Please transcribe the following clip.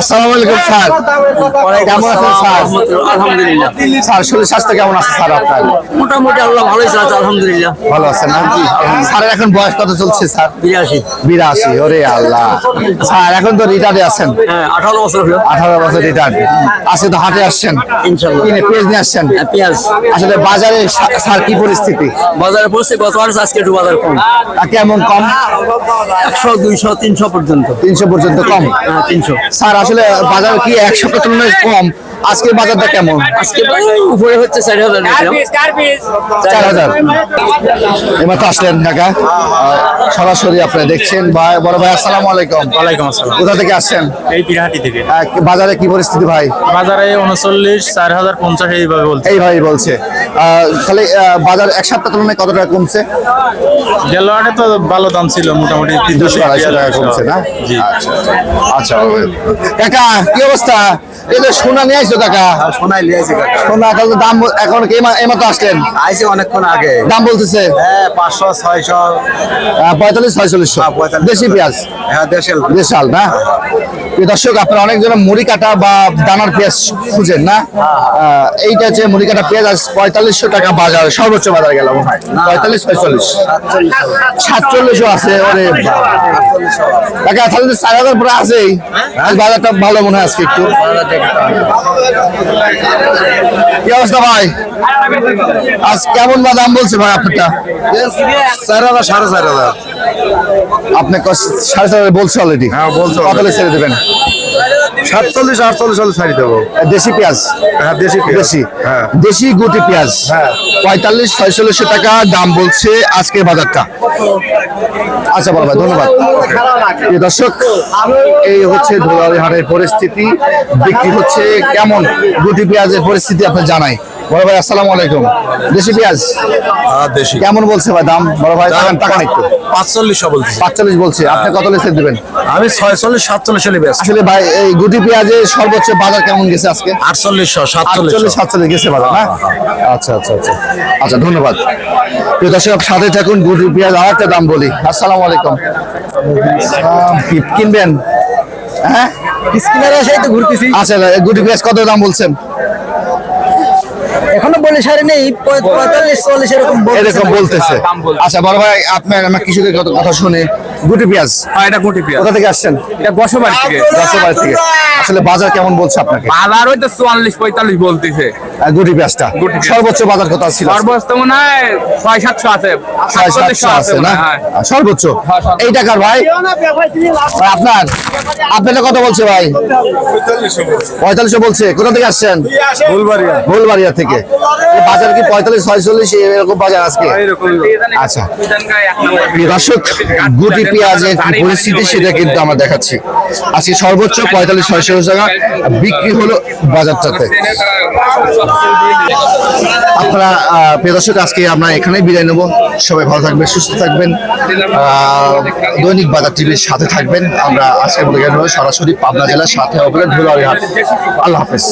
আসসালামু আলাইকুম স্যার। কেমন আছেন স্যার? আলহামদুলিল্লাহ। স্যার শরীর স্বাস্থ্য কেমন আছে স্যার আপনার? মোটামুটি আল্লাহ ভালোই চালাচ্ছে আলহামদুলিল্লাহ। ভালো আছেন না? স্যারের এখন বয়স কত চলছে স্যার? বিরাশি। বিরাশি ওরে আল্লাহ। স্যার এখন তো রিটার্ডে আছেন? হ্যাঁ আঠারো বছর হলো। আঠারো বছর রিটার্ন আজকে তো হাটে আসছেন? ইনশাল্লাহ। কিনে পেঁয়াজ নিয়ে আসছেন? হ্যাঁ, পেঁয়াজ। আসলে বাজারে স্যার কি পরিস্থিতি? বাজারে গত আজকে একটু বাজার কম। কেমন কম? একশো দুইশো তিনশো পর্যন্ত। তিনশো পর্যন্ত কম। হ্যাঁ তিনশো স্যার আসলে বাজার কি এক সপ্তাহ তুলনায় কম? আজকের বাজারটা কেমন? আজকে উপরে হচ্ছে চার হাজার চার হাজার। এবার তো আসলেন ঢাকা। সরাসরি আপনারা দেখছেন। ভাই বড় ভাই আসসালামু আলাইকুম। ওয়ালাইকুম আসসালাম। কোথা থেকে আসছেন? এই পিরাহাটি থেকে। বাজারে কি পরিস্থিতি ভাই? বাজারে উনচল্লিশ চার হাজার পঞ্চাশ এইভাবে বলছে। এই ভাই বলছে। আহ, তাহলে বাজার এক সপ্তাহ তুলনায় কত টাকা কমছে গেল তো ভালো দাম ছিল মোটামুটি দুশো আড়াইশো টাকা কমছে না? জি। আচ্ছা। আচ্ছা কাকা কি অবস্থা? এই সোনা নিয়ে আসছো কাকা। নিয়ে লিয়েছি কাকা। সোনা তাহলে তো দাম এখন এইমাত্র আসলেন? আইসি অনেকক্ষণ আগে। দাম বলতেছে? হ্যাঁ পাঁচশো ছয়শো। পঁয়তাল্লিশ ছয়চল্লিশশো। হ্যাঁ। দেশি পেঁয়াজ? হ্যাঁ দেশের বিশাল না? প্রিয় দর্শক আপনারা অনেকজন মুড়ি কাটা বা দানার পেঁয়াজ খুঁজেন না? এইটা হচ্ছে মুড়ি কাটা পেঁয়াজ আজ পঁয়তাল্লিশশো টাকা বাজার সর্বোচ্চ বাজার গেল মনে হয় পঁয়তাল্লিশ। ছয়চল্লিশ সাতচল্লিশও আছে ওরে। কাকা তাহলে চার হাজার পরে আছেই। আজ বাজারটা ভালো মনে হয় আজকে একটু। কি অবস্থা ভাই? আজ কেমন বা দাম বলছে ভাই আপনারটা? চার হাজার সাড়ে চার হাজার। আপনি সাড়ে চার হাজার বলছে অলরেডি হ্যাঁ, বলছে কত ছেড়ে দেবেন? সাতচল্লিশ আটচল্লিশ হলে ছাড়ি দেবো। দেশি পেঁয়াজ। হ্যাঁ দেশি পেঁয়াজ। দেশি। হ্যাঁ। দেশি গুটি পেঁয়াজ। হ্যাঁ। পঁয়তাল্লিশ ছয়চল্লিশশো টাকা দাম বলছে আজকের বাজারটা। আচ্ছা বড় ভাই ধন্যবাদ। দর্শক এই হচ্ছে ধোলারি হাটের পরিস্থিতি। বিক্রি হচ্ছে কেমন? গুটি পেঁয়াজের পরিস্থিতি আপনি জানাই। বড় ভাই আসসালামু আলাইকুম। দেশি পেঁয়াজ? হ্যাঁ দেশি। কেমন বলছে ভাই দাম? বড় ভাই টাকা টাকা একটু পাঁচচল্লিশশো বলছি। পাঁচচল্লিশ বলছে। আপনি কত লেসে দিবেন? আমি ছয়চল্লিশ সাতচল্লিশ হলে বেশ। আসলে ভাই এই গুটি পেঁয়াজের সর্বোচ্চ বাজার কেমন গেছে আজকে? আটচল্লিশশো আটচল্লিশ সাতচল্লিশ গেছে বাজার না? আচ্ছা আচ্ছা আচ্ছা। আচ্ছা ধন্যবাদ। প্রিয় দর্শক সাথে থাকুন গুটি পেঁয়াজ আর একটা দাম বলি। আসসালামু আলাইকুম। কিনবেন? হ্যাঁ? স্কিনার এসেই তো ঘুরতেছি। আচ্ছা গুটি পেঁয়াজ কত দাম বলছেন? এখনও বলে সারে নেই পঁয়তাল্লিশ চল্লিশ এরকম এরকম বলতেছে আচ্ছা বড় ভাই আপনার আমার কিছুদের কথা শুনে। গুটি পেঁয়াজ? হ্যাঁ এটা গুটি পেঁয়াজ। কোথা থেকে আসছেন? এটা বসবাড়ি থেকে। দশবাড়ি থেকে। আসলে বাজার কেমন বলছে আপনাকে? বাজার ওই তো চুয়াল্লিশ পঁয়তাল্লিশ বলতেছে। আহ, গুটি পেঁয়াজটা? সর্বোচ্চ বাজার কত ছিল? সর্বোচ্চ মনে হয় ছয় সাতশো আছে। ছয় সাতশো আছে না? আহ, সর্বোচ্চ? এই টাকার ভাই? ভাই আপনার? আপনারটা কত বলছে ভাই? পঁয়তাল্লিশশো বলছে। কোথা থেকে আসছেন? ফুলবাড়িয়া। গোলবাড়িয়া থেকে। এই বাজার কি পঁয়তাল্লিশ ছয়চল্লিশ এরকম বাজার আজকে? আচ্ছা। দর্শক গুটি পেঁয়াজের পরিস্থিতি সেটা কিন্তু আমরা দেখাচ্ছি। আজকে সর্বোচ্চ পঁয়তাল্লিশ ছয়চল্লিশ টাকা বিক্রি হলো বাজারটাতে। আপনারা আহ, প্রিয় আজকে আমরা এখানেই বিদায় নেব। সবাই ভালো থাকবেন সুস্থ থাকবেন। আহ, দৈনিক বাজার টিভির সাথে থাকবেন। আমরা আজকে বলে সরাসরি পাবনা জেলার সাথে ধুলারিহাট আল্লাহ হাফেজ।